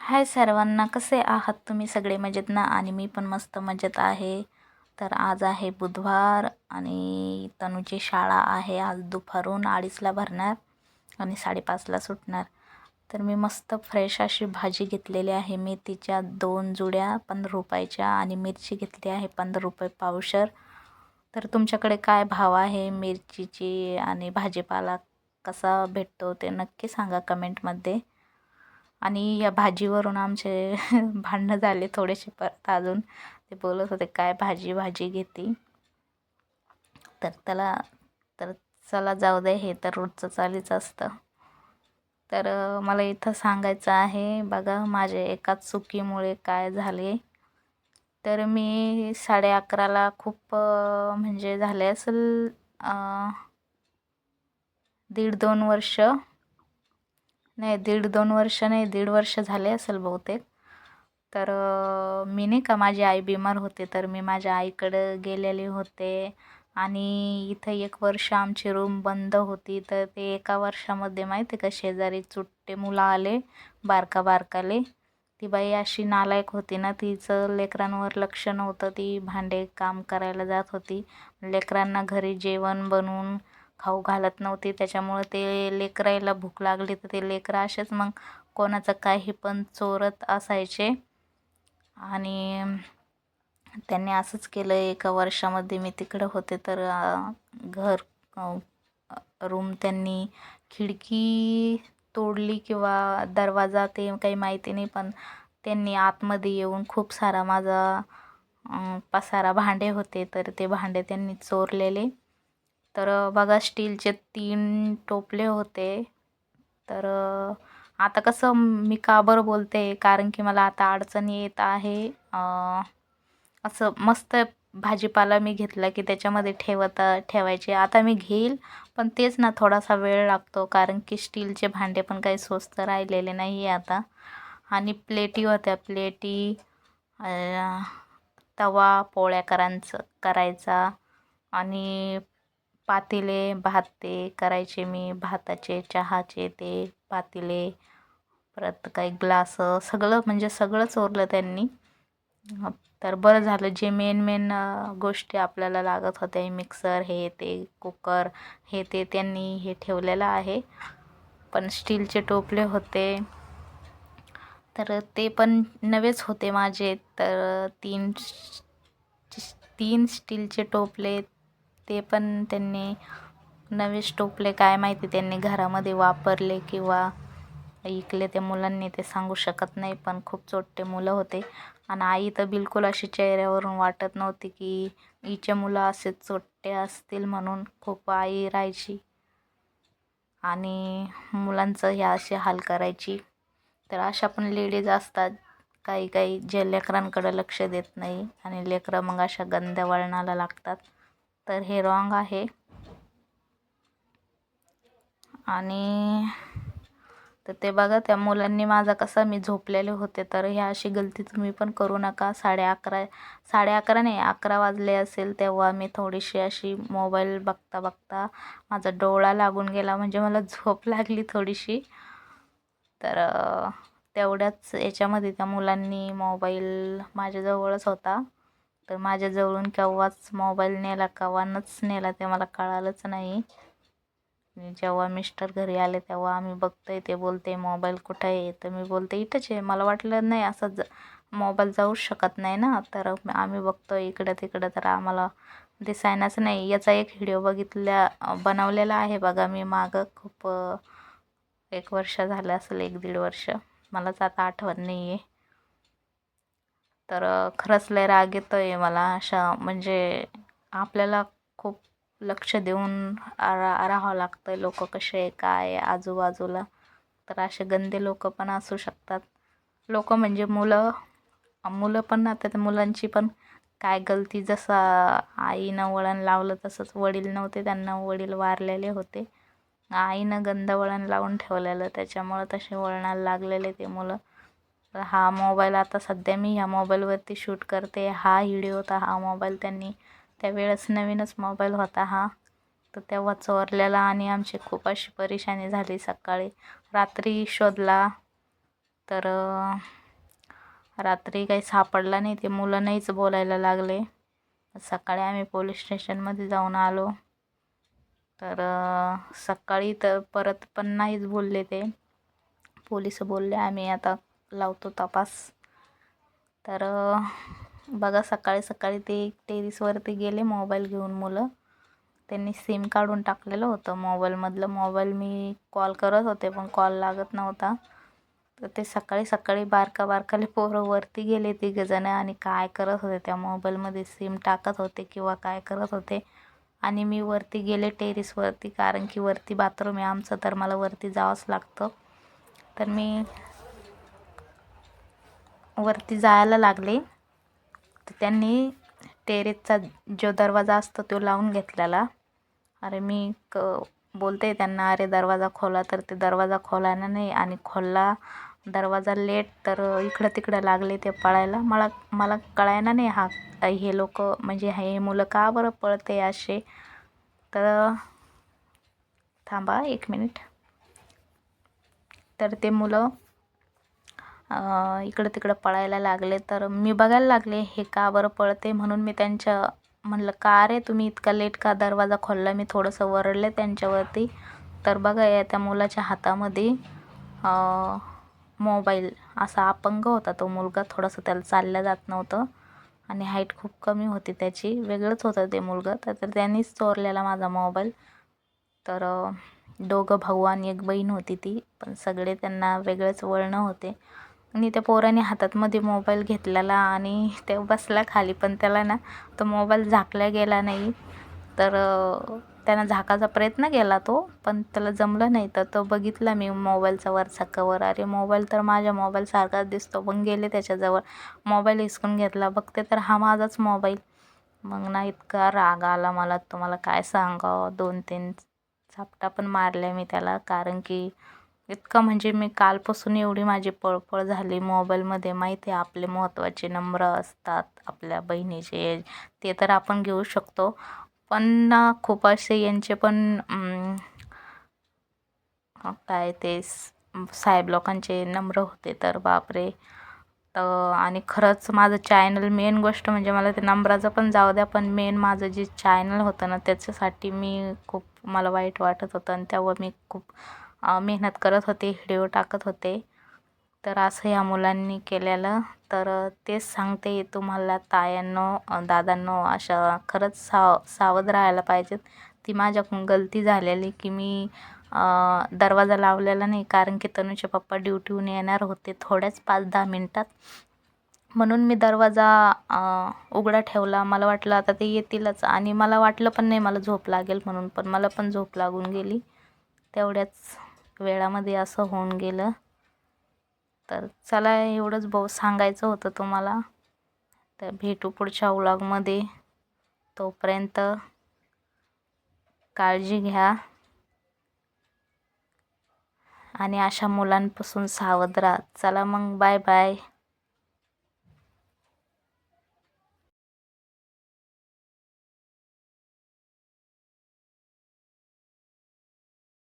हाय सर्वांना कसे आहात तुम्ही सगळे? मजेत ना? आणि मी पण मस्त मजेत आहे. तर आज आहे बुधवार आणि तनूची शाळा आहे आज दुपारून अडीचला भरणार आणि साडेपाचला सुटणार. तर मी मस्त फ्रेश अशी भाजी घेतलेली आहे. मेथीच्या दोन जुड्या पंधरा रुपयाच्या आणि मिरची घेतली आहे पंधरा रुपये पावशर. तर तुमच्याकडे काय भाव आहे? मिरचीची आणि भाजीपाला कसा भेटतो ते नक्की सांगा कमेंटमध्ये. आणि या भाजीवरून आमचे भांडणं झाले थोडेसे परत अजून. ते बोलत होते काय भाजी भाजी घेते? तर त्याला तर चला जाऊ दे हे तर रोजचं चालीच असतं. तर मला इथं सांगायचं आहे बघा माझ्या एकाच चुकीमुळे काय झाले. तर मी साडे अकराला खूप म्हणजे झाले असेल दीड दोन वर्ष. नाही दीड दोन वर्ष नाही दीड वर्ष झाले असेल बहुतेक. तर मी नाही का माझी आई बिमार होते तर मी माझ्या आईकडं गेलेले होते. आणि इथं एक वर्ष आमची रूम बंद होती तर ते एका वर्षामध्ये माहिती का शेजारी चुट्टे मुलं आले बारका बारकाले ती बाई अशी नालायक होती ना तिचं लेकरांवर लक्ष नव्हतं ती भांडे काम करायला जात होती. लेकरांना घरी जेवण बनवून खाऊ घालत नव्हती. त्याच्यामुळं ते लेकरायला भूक लागली तर ते लेकरं असेच मग कोणाचं काही पण चोरत असायचे. आणि त्यांनी असंच केलं. एका वर्षामध्ये मी तिकडं होते तर घर रूम त्यांनी खिडकी तोडली किंवा दरवाजा ते काही माहिती नाही पण त्यांनी आतमध्ये येऊन खूप सारा माझा पसारा भांडे होते. तर ते भांडे त्यांनी चोरलेले. तर बघा स्टीलचे तीन टोपले होते. तर आता कसं मी का बरं बोलते? कारण की मला आता अडचण येत आहे. असं मस्त भाजीपाला मी घेतला की त्याच्यामध्ये ठेवत ठेवायचे. आता मी घेईल पण तेच ना थोडासा वेळ लागतो. कारण की स्टीलचे भांडे पण काही स्वस्त राहिलेले नाही आहे आता. आणि प्लेटी होत्या. प्लेटी तवा पोळ्या करांचं करायचा. आणि पातेले भात ते करायचे मी. भाताचे चहाचे ते पातेले परत काही ग्लास सगळं म्हणजे सगळं चोरलं त्यांनी. तर बरं झालं. जे मेन मेन गोष्टी आपल्याला लागत होत्या मिक्सर हे ते कुकर हे ते त्यांनी हे ठेवलेलं आहे. पण स्टीलचे टोपले होते. तर ते पण नवेच होते माझे. तर तीन तीन स्टीलचे टोपले ते पण त्यांनी नवे स्टोपले काय माहिती त्यांनी घरामध्ये वापरले किंवा ऐकले. त्या मुलांनी ते सांगू शकत नाही पण खूप चोट्टे मुलं होते. आणि आई तर बिलकुल अशी चेहऱ्यावरून वाटत नव्हती की हिचे मुलं असे चोट्टे असतील म्हणून खूप आई राहायची आणि मुलांचं ह्या असे हाल करायची. तर अशा पण लेडीज असतात काही काही जे लेकरांकडं लक्ष देत नाही आणि लेकरं मग अशा गंद्या वळणाला लागतात. तर हे रॉंग आहे. आणि तर ते बघा त्या मुलांनी माझा कसा मी झोपलेले होते. तर ह्या अशी गलती तुम्ही पण करू नका. साडे अकरा साडे अकरा नाही अकरा वाजले असेल तेव्हा मी थोडीशी अशी मोबाईल बघता बघता माझा डोळा लागून गेला. म्हणजे मला झोप लागली थोडीशी. तर तेवढ्याच याच्यामध्ये त्या मुलांनी मोबाईल माझ्याजवळच होता. तर माझ्याजवळून केव्हाच मोबाईल नेला केव्हानच नेला ते मला कळालंच नाही. जेव्हा मिस्टर घरी आले तेव्हा आम्ही बघतोय ते बोलते मोबाईल कुठं आहे? तर मी बोलते इथंच आहे. मला वाटलं नाही असं ज मोबाईल जाऊच शकत नाही ना. तर आम्ही बघतोय इकडं तिकडं तर आम्हाला दिसायनाच नाही. याचा एक व्हिडिओ बघितल्या बनवलेला आहे बघा. मी मागं खूप एक वर्ष झालं असेल एक दीड वर्ष. मलाच आता आठवत नाही आहे तर खरंच लय राग येतो आहे मला अशा म्हणजे आपल्याला खूप लक्ष देऊन रा राहावं लागतं आहे लोक कसे आहे काय आजूबाजूला. तर असे गंदे लोक पण असू शकतात. लोक म्हणजे मुलं मुलं पण आता त्या मुलांची पण काय गलती जसं आईनं वळण लावलं तसंच वडील नव्हते त्यांना वडील वारलेले होते. आईनं गंद वळण लावून ठेवलेलं त्याच्यामुळं तसे वळणाला लागलेले ते मुलं. हा मोबाईल आता सध्या मी ह्या मोबाईलवरती शूट करते. हा व्हिडिओ होता हा मोबाईल त्यांनी त्यावेळेस नवीनच मोबाईल होता हा. तर तेव्हा चोरलेला आणि आमची खूप अशी परेशानी झाली सकाळी. रात्री शोधला तर रात्री काही सापडला नाही ते मुलं नाहीच बोलायला लागले. सकाळी आम्ही पोलीस स्टेशनमध्ये जाऊन आलो. तर सकाळी तर परत पण नाहीच बोलले ते. पोलीस बोलले आम्ही आता लावतो तपास. तर बघा सकाळी सकाळी ते टेरिसवरती गेले मोबाईल घेऊन मुलं. त्यांनी सिम काढून टाकलेलं होतं मोबाईलमधलं. मोबाईल मी कॉल करत होते पण कॉल लागत नव्हता. तर ते सकाळी सकाळी बारका बारकाले पोरं वरती गेले तिघजणं आणि काय करत होते त्या मोबाईलमध्ये? सिम टाकत होते किंवा काय करत होते? आणि मी वरती गेले टेरिसवरती कारण की वरती बाथरूम आहे आमचं तर मला वरती जावंच लागतं. तर मी वरती जायला लागले. तर त्यांनी टेरेसचा जो दरवाजा असतो तो लावून घेतलेला. अरे मी क बोलते त्यांना अरे दरवाजा खोला. तर ते दरवाजा खोलायला नाही आणि खोलला दरवाजा लेट तर इकडं तिकडं लागले ते पळायला. मला मला कळायला नाही हा हे लोक म्हणजे हे मुलं का बरं पळते असे. तर थांबा एक मिनिट. तर ते मुलं इकडं तिकडं पळायला लागले तर मी बघायला लागले हे का बरं पळते म्हणून मी त्यांच्या म्हणलं का रे तुम्ही इतका लेट का दरवाजा खोलला? मी थोडंसं वरडले त्यांच्यावरती. तर बघा या त्या मुलाच्या हातामध्ये मोबाईल असा अपंग होता तो मुलगा. थोडंसं त्याला चालल्या जात नव्हतं आणि हाईट खूप कमी होती त्याची. वेगळंच होतं ते मुलगा. तर तर त्यांनीच चोरलेला माझा मोबाईल तर दोघं भाऊ आणि एक बहीण होती ती पण सगळे त्यांना वेगळेच वळणं होते. आणि त्या पोराने हातातमध्ये मोबाईल घेतलेला आणि ते बसला खाली पण त्याला ना तो मोबाईल झाकला गेला नाही. तर त्यानं झाकायचा प्रयत्न केला तो पण त्याला जमलं नाही. तर तो बघितला मी मोबाईलचा वरचा कवर. अरे मोबाईल तर माझ्या मोबाईलसारखाच दिसतो. पण गेले त्याच्याजवळ. मोबाईल हिसकून घेतला. बघते तर हा माझाच मोबाईल. मग ना इतका राग आला मला. तुम्हाला काय सांगावं? दोन तीन चापटा पण मारल्या मी त्याला. कारण की इतकं म्हणजे मी कालपासून एवढी माझी पळपळ झाली मोबाईलमध्ये. माहिती आहे आपले महत्त्वाचे नंबर असतात आपल्या बहिणीचे ते तर आपण घेऊ शकतो. पण ना खूप असे यांचे पण काय ते स- साहेब लोकांचे नंबर होते तर बापरे. तर आणि खरंच माझं चॅनल मेन गोष्ट म्हणजे मला ते नंबराचं पण जाऊ द्या पण मेन माझं जे चॅनल होतं ना त्याच्यासाठी मी खूप मला वाईट वाटत होतं आणि तेव्हा मी खूप मेहनत करत होते व्हिडिओ टाकत होते. तर असं या मुलांनी केलेलं. तर तेच सांगते तुम्हाला तायांनो दादांनो अशा खरंच साव सावध राहायला पाहिजेत. ती माझ्याकडून गलती झालेली की मी दरवाजा लावलेला नाही कारण की तनूचे पप्पा ड्युटीहून येणार होते थोड्याच पाच दहा मिनटात. म्हणून मी दरवाजा उघडा ठेवला. मला वाटलं आता ते येतीलच. आणि मला वाटलं पण नाही मला झोप लागेल म्हणून पण. मला पण झोप लागून गेली. तेवढ्याच वेळामध्ये असं होऊन गेलं. तर चला एवढंच भाऊ सांगायचं होतं तुम्हाला. तर भेटू पुढच्या व्लॉगमध्ये तोपर्यंत काळजी घ्या. आणि अशा मुलांपासून सावध राहा. चला मग बाय बाय